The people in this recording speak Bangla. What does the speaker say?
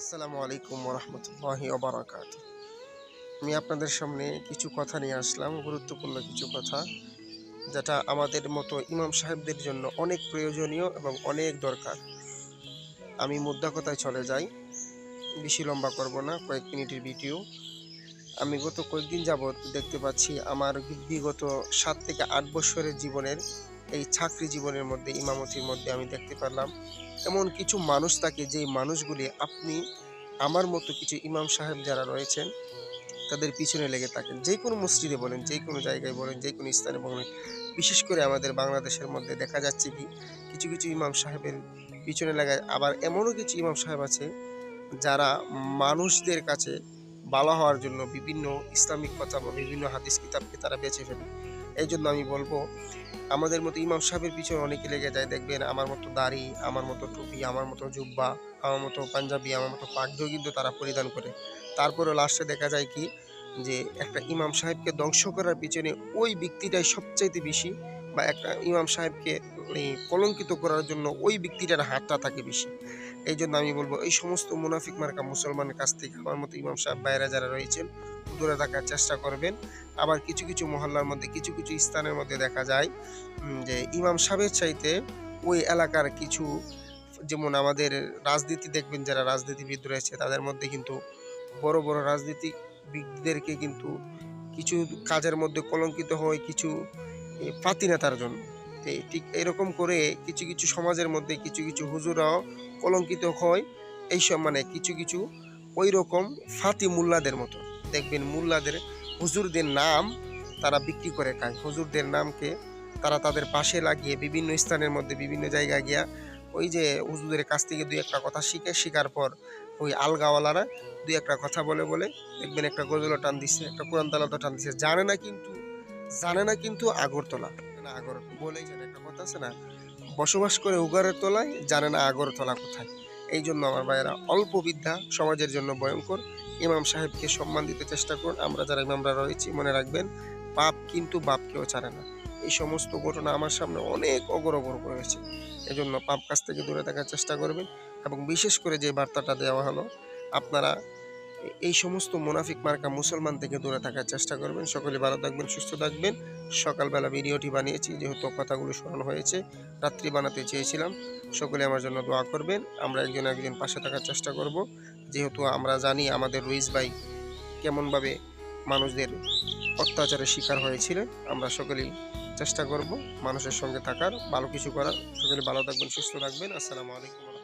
আসসালামু আলাইকুম রহমতুল্লাহি ওবরাকাত আমি আপনাদের সামনে কিছু কথা নিয়ে আসলাম, গুরুত্বপূর্ণ কিছু কথা, যেটা আমাদের মতো ইমাম সাহেবদের জন্য অনেক প্রয়োজনীয় এবং অনেক দরকার। আমি মুদ্রা কথায় চলে যাই, বেশি লম্বা করব না, কয়েক মিনিটের ভিডিও। আমি গত কয়েকদিন যাবৎ দেখতে পাচ্ছি আমার বিগত সাত থেকে আট বছরের জীবনের এই চাকরি জীবনের মধ্যে, ইমামতির মধ্যে আমি দেখতে পারলাম এমন কিছু মানুষ থাকে যেই মানুষগুলি আপনি, আমার মতো কিছু ইমাম সাহেব যারা রয়েছেন, তাদের পিছনে লেগে থাকেন। যে কোনো মসজিদে বলেন, যে কোনো জায়গায় বলেন, যে কোনো স্থানে বলেন, বিশেষ করে আমাদের বাংলাদেশের মধ্যে দেখা যাচ্ছে কি, কিছু কিছু ইমাম সাহেবের পিছনে লাগায় আবার এমনও কিছু ইমাম সাহেব আছে যারা মানুষদের কাছে ভালো হওয়ার জন্য বিভিন্ন ইসলামিক কথা বা বিভিন্ন হাদিস কিতাবকে তারা বেছে ফেলে। এই জন্য আমি বলব, আমাদের মতো ইমাম সাহেবের পিছনে অনেকে লেগে যায়। দেখবেন আমার মতো দাড়ি, আমার মতো টুপি, আমার মতো জুব্বা, আমার মতো পাঞ্জাবি, আমার মতো পাগড়িও কিন্তু তারা পরিধান করে। তারপরে লাস্টে দেখা যায় কি, যে একটা ইমাম সাহেবকে ধ্বংস করার পিছনে ওই ব্যক্তিটাই সবচাইতে বেশি বা একটা ইমাম সাহেবকে এই কলঙ্কিত করার জন্য ওই ব্যক্তিটার হাতটা থাকে বেশি। এই জন্য আমি বলব, এই সমস্ত মুনাফিক মার্কা মুসলমানের কাছ থেকে আমার মতো ইমাম সাহেব বাইরে যারা রয়েছেন দূরে থাকার চেষ্টা করবেন। আবার কিছু কিছু মহল্লার মধ্যে কিছু কিছু স্থানের মধ্যে দেখা যায় যে ইমাম সাহেবের চাইতে ওই এলাকার কিছু যেমন আমাদের রাজনীতি দেখবেন যারা রাজনীতিবিদ রয়েছে তাদের মধ্যে কিন্তু বড় বড় রাজনীতিবিদদেরকে কিন্তু কিছু কাজের মধ্যে কলঙ্কিত হয় কিছু এ, ফাতিনেতার জন্য। ঠিক এরকম করে কিছু কিছু সমাজের মধ্যে কিছু কিছু হুজুরাও কলঙ্কিত হয়। এইসব মানে কিছু কিছু ওই রকম ফাতি মোল্লাদের মতো। দেখবেন মোল্লাদের হুজুরদের নাম তারা বিক্রি করে খায়। হুজুরদের নামকে তারা তাদের পাশে লাগিয়ে বিভিন্ন স্থানের মধ্যে বিভিন্ন জায়গায় গিয়া ওই যে হুজুরদের কাছ থেকে দুই একটা কথা শিখে, শেখার পর ওই আলগাওয়ালারা দুই একটা কথা বলে বলে দেখবেন একটা গজলও টান দিচ্ছে একটা কোরআন তালাতো টান দিচ্ছে জানে না কিন্তু, জানে না কিন্তু আগরতলা। না আগর বলেই জানে, একটা কথা আছে না, বসবাস করে উগারের তলায় জানে না আগরতলা কোথায়। এই জন্য আমার ভাইয়েরা অল্প বিদ্যা সমাজের জন্য ভয়ঙ্কর। ইমাম সাহেবকে সম্মান দিতে চেষ্টা করুন। আমরা যারা ইমামরা রয়েছি, মনে রাখবেন, পাপ কিন্তু বাপকেও ছাড়ে না। এই সমস্ত ঘটনা আমার সামনে অনেক অগরগর রয়েছে এজন্য পাপ কাছ থেকে দূরে থাকার চেষ্টা করবেন এবং বিশেষ করে যে বার্তাটা দেওয়া হলো, আপনারা এই সমস্ত মুনাফিক মার্কা মুসলমান থেকে দূরে থাকার চেষ্টা করবেন। সকলে ভালো থাকবেন, সুস্থ থাকবেন। সকালবেলা ভিডিওটি বানিয়েছি, যেহেতু কথাগুলো স্মরণ হয়েছে, রাত্রি বানাতে চেয়েছিলাম। সকলে আমার জন্য দোয়া করবেন। আমরা একজন একজন পাশে থাকার চেষ্টা করব। যেহেতু আমরা জানি আমাদের রুইস ভাই কেমনভাবে মানুষদের অত্যাচারের শিকার হয়েছিলেন আমরা সকলেই চেষ্টা করব মানুষের সঙ্গে থাকার, ভালো কিছু করার। সকলে ভালো থাকবেন, সুস্থ থাকবেন। আসসালামু আলাইকুম।